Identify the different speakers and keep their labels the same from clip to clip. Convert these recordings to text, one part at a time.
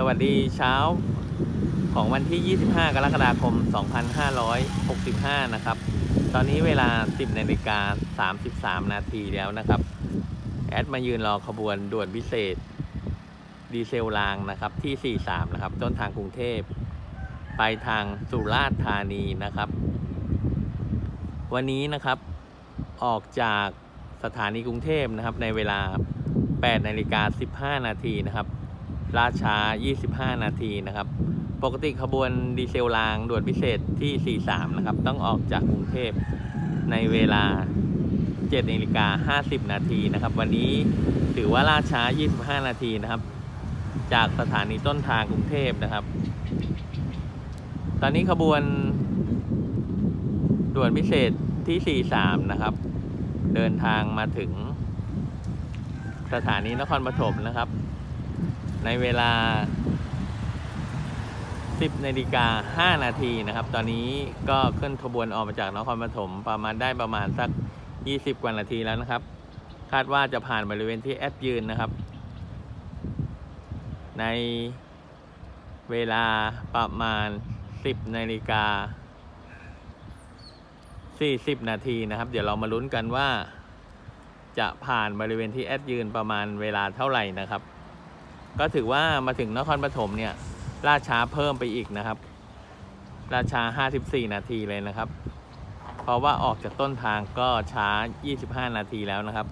Speaker 1: สวัสดีเช้าของวันที่ 25 กรกฎาคม 2565 นะครับ ตอนนี้เวลา 10นาฬิกา33 นาทีแล้วนะครับ แอดมายืนรอขบวนด่วนพิเศษ ดีเซลรางนะครับที่ 43 นะครับ ต้นทางกรุงเทพ ไปทางสุราษฎร์ธานีนะครับ วันนี้นะครับออกจากสถานีกรุงเทพนะครับในเวลา 8 นาฬิกา 15 นาทีนะครับ ล่าช้า 25 นาทีนะครับ ปกติขบวนดีเซลรางด่วนพิเศษที่ 43 นะครับ ต้องออกจากกรุงเทพในเวลา7นาฬิกา50 นาทีนะครับ วันนี้ถือว่าล่าช้า 25 นาทีนะครับ จากสถานีต้นทางกรุงเทพนะครับ ตอนนี้ขบวน ด่วนพิเศษที่ 43 นะครับ เดินทางมาถึงสถานีนครปฐมนะครับ ในเวลา 10นาฬิกา5นาทีนะครับ ตอนนี้ก็ขึ้นขบวนออกมาจากนครปฐมประมาณได้ประมาณสัก 20 กว่านาทีแล้วนะครับ คาดว่าจะผ่านบริเวณที่แอดยืนนะครับ ในเวลาประมาณ 10นาฬิกา40 นาทีนะครับ เดี๋ยวเรามาลุ้นกันว่า จะผ่านบริเวณที่แอดยืนประมาณเวลาเท่าไหร่นะครับ ก็ถือว่ามาถึงนครปฐมเนี่ยล่าช้าเพิ่มไปอีกนะครับล่าช้า 54 นาทีเลยนะครับ เพราะว่าออกจากต้นทางก็ช้า 25 นาทีแล้วนะครับ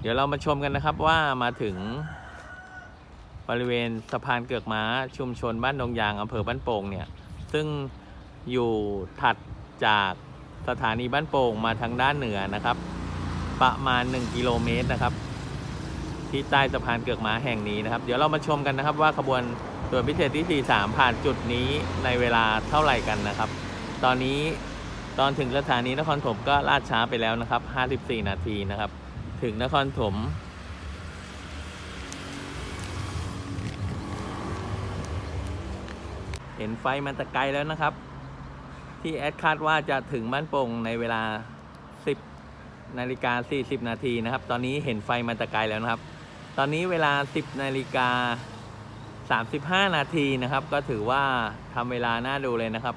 Speaker 1: เดี๋ยวเรามาชมกันนะครับว่ามาถึงบริเวณสะพานเกือกม้าชุมชนบ้านดงยางอำเภอบ้านโป่งเนี่ย ซึ่งอยู่ถัดจากสถานีบ้านโป่งมาทางด้านเหนือนะครับ ประมาณ 1 กิโลเมตรนะครับ ที่ใต้สะพานเกือกม้าแห่งนี้นะครับ เดี๋ยวเรามาชมกันนะครับว่าขบวนด่วนพิเศษที่ 43 ผ่านจุดนี้ในเวลาเท่าไหร่กันนะครับ ตอนนี้ตอนถึงสถานีนครถมก็ลาดช้าไปแล้วนะครับ 54 นาทีนะครับ ถึงนครถมเห็นไฟมันตะไกลแล้วนะครับ ที่แอดคาดว่าจะถึงบ้านโป่งในเวลา 10นาฬิกา40 นาทีนะครับ ตอนนี้เห็นไฟมันตะไกลแล้วนะครับ ตอนนี้เวลา 10นาฬิกา35 นาทีนะครับ ก็ถือว่าทำเวลาน่าดูเลยนะครับ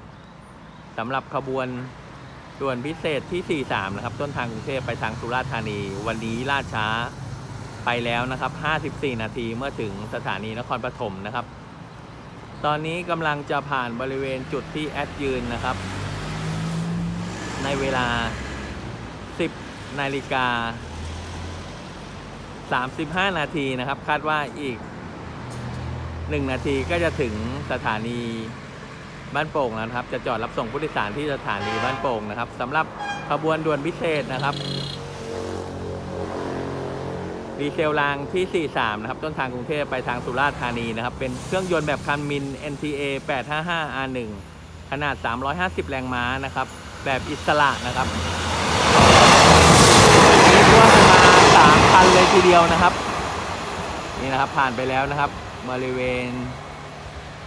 Speaker 1: สำหรับขบวนด่วนพิเศษที่ 43 นะครับ ต้นทางกรุงเทพไปทางสุราษฎร์ธานี วันนี้ล่าช้าไปแล้วนะครับ 54 นาทีเมื่อถึงสถานีนครปฐมนะครับ ตอนนี้กำลังจะผ่านบริเวณจุดที่แอดยืนนะครับ ในเวลา 10นาฬิกา 35 นาทีนะครับ คาดว่าอีก 1 นาทีก็จะถึงสถานีบ้านโป่งแล้วนะครับ จะจอดรับส่งผู้โดยสารที่สถานีบ้านโป่งนะครับสำหรับขบวนด่วนพิเศษนะครับดีเซลรางที่ 43 นะครับ ต้นทางกรุงเทพไปทางสุราษฎร์ธานีนะครับ เป็นเครื่องยนต์แบบคันมิน NTA 855 R1 ขนาด 350 แรงม้านะครับ แบบอิสระนะครับ 3คันเลยทีเดียวนะครับ นี่นะครับผ่านไปแล้วนะครับบริเวณ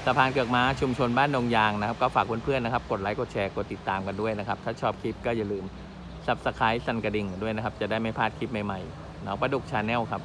Speaker 1: สะพานเกือกม้าชุมชนบ้านดงยางนะครับ ก็ฝากเพื่อนๆนะครับ กดไลค์กดแชร์กดติดตามกันด้วยนะครับ ถ้าชอบคลิปก็อย่าลืมซับสไครต์สั่นกระดิ่งด้วยนะครับ จะได้ไม่พลาดคลิปใหม่ๆน้องประดุกชาแนลครับ